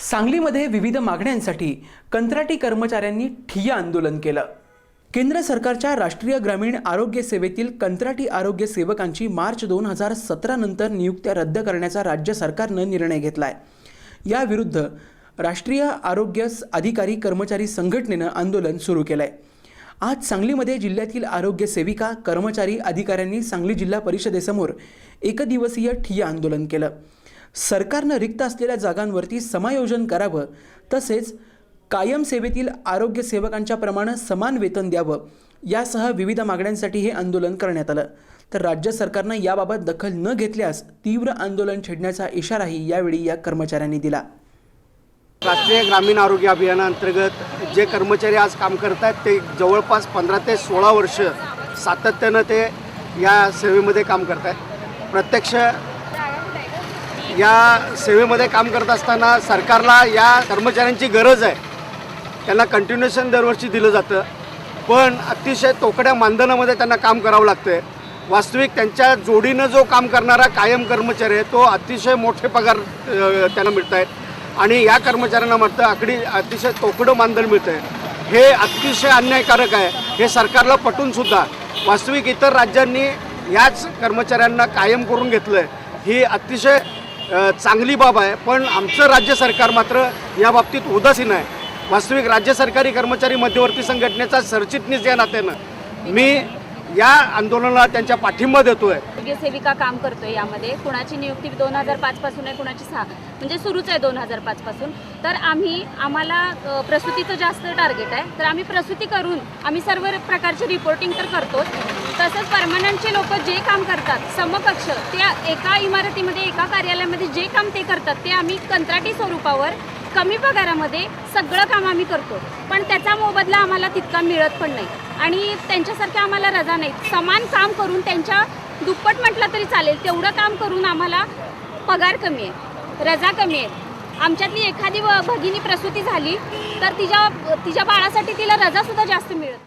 सांगलीमध्ये विविध मागण्यांसाठी कंत्राटी कर्मचाऱ्यांनी ठिय्या आंदोलन केलं. केंद्र सरकारच्या राष्ट्रीय ग्रामीण आरोग्य सेवेतील कंत्राटी आरोग्य सेवकांची मार्च दोन हजार सतरा नंतर नियुक्त्या रद्द करण्याचा राज्य सरकारनं निर्णय घेतलाय. याविरुद्ध राष्ट्रीय आरोग्य अधिकारी कर्मचारी संघटनेनं आंदोलन सुरू केलं आहे आज सांगलीमध्ये जिल्ह्यातील आरोग्य सेविका कर्मचारी अधिकाऱ्यांनी सांगली जिल्हा परिषदेसमोर एकदिवसीय ठिय्या आंदोलन केलं. सरकारनं रिक्त असलेल्या जागांवरती समायोजन करावं तसेच कायम सेवेतील आरोग्य सेवकांच्या प्रमाणे समान वेतन द्यावं यासह विविध मागण्यांसाठी हे आंदोलन करण्यात आलं. तर राज्य सरकारनं याबाबत दखल न घेतल्यास तीव्र आंदोलन छेडण्याचा इशाराही यावेळी या कर्मचाऱ्यांनी दिला. राष्ट्रीय ग्रामीण आरोग्य अभियानाअंतर्गत जे कर्मचारी आज काम करत आहेत ते जवळपास पंधरा ते सोळा वर्ष सातत्यानं ते या सेवेमध्ये काम करत आहेत प्रत्यक्ष या सेवेमध्ये काम करत असताना सरकारला या कर्मचाऱ्यांची गरज आहे. त्यांना कंटिन्युएशन दरवर्षी दिलं जातं. पण अतिशय तोकड्या मानधनामध्ये त्यांना काम करावं लागतं आहे वास्तविक त्यांच्या जोडीनं जो काम करणारा कायम कर्मचारी आहे तो अतिशय मोठे पगार त्यांना मिळत आहेत आणि या कर्मचाऱ्यांना मात्र आकडी अतिशय तोकडं मानधन मिळतं आहे हे अतिशय अन्यायकारक आहे. हे सरकारला पटूनसुद्धा वास्तविक इतर राज्यांनी याच कर्मचाऱ्यांना कायम करून घेतलं आहे ही अतिशय चांगली बाब आहे. पण आमचं राज्य सरकार मात्र या बाबतीत उदासीन आहे. वास्तविक राज्य सरकारी कर्मचारी मध्यवर्ती संघटनेचा सरचिटणीस या नात्यानं. मी या आंदोलनाला त्यांच्या पाठिंबा देतोय. सेविका काम करतोय यामध्ये. कुणाची नियुक्ती दोन हजार पाचपासून आहे कुणाची सहा. म्हणजे सुरूच आहे दोन हजार पाचपासून तर आम्ही आम्हाला प्रसूतीचं जास्त टार्गेट आहे. तर आम्ही प्रसूती करून आम्ही सर्व प्रकारचे रिपोर्टिंग तर करतोच. तसंच परमनंटचे लोक जे काम करतात समकक्ष त्या एका इमारतीमध्ये एका कार्यालयामध्ये जे काम ते करतात ते आम्ही कंत्राटी स्वरूपावर कमी पगारामध्ये सगळं काम आम्ही करतो. पण त्याचा मोबदला आम्हाला तितका मिळत पण नाही. आणि त्यांच्यासारख्या आम्हाला रजा नाहीत समान काम करून त्यांच्या दुप्पट म्हटलं तरी चालेल. तेवढं काम करून आम्हाला पगार कमी आहे. रजा कमी आहे. आमच्यातली एखादी व- भगिनी प्रसूती झाली तर तिच्या तिच्या बाळासाठी तिला रजासुद्धा जास्त मिळत नाही.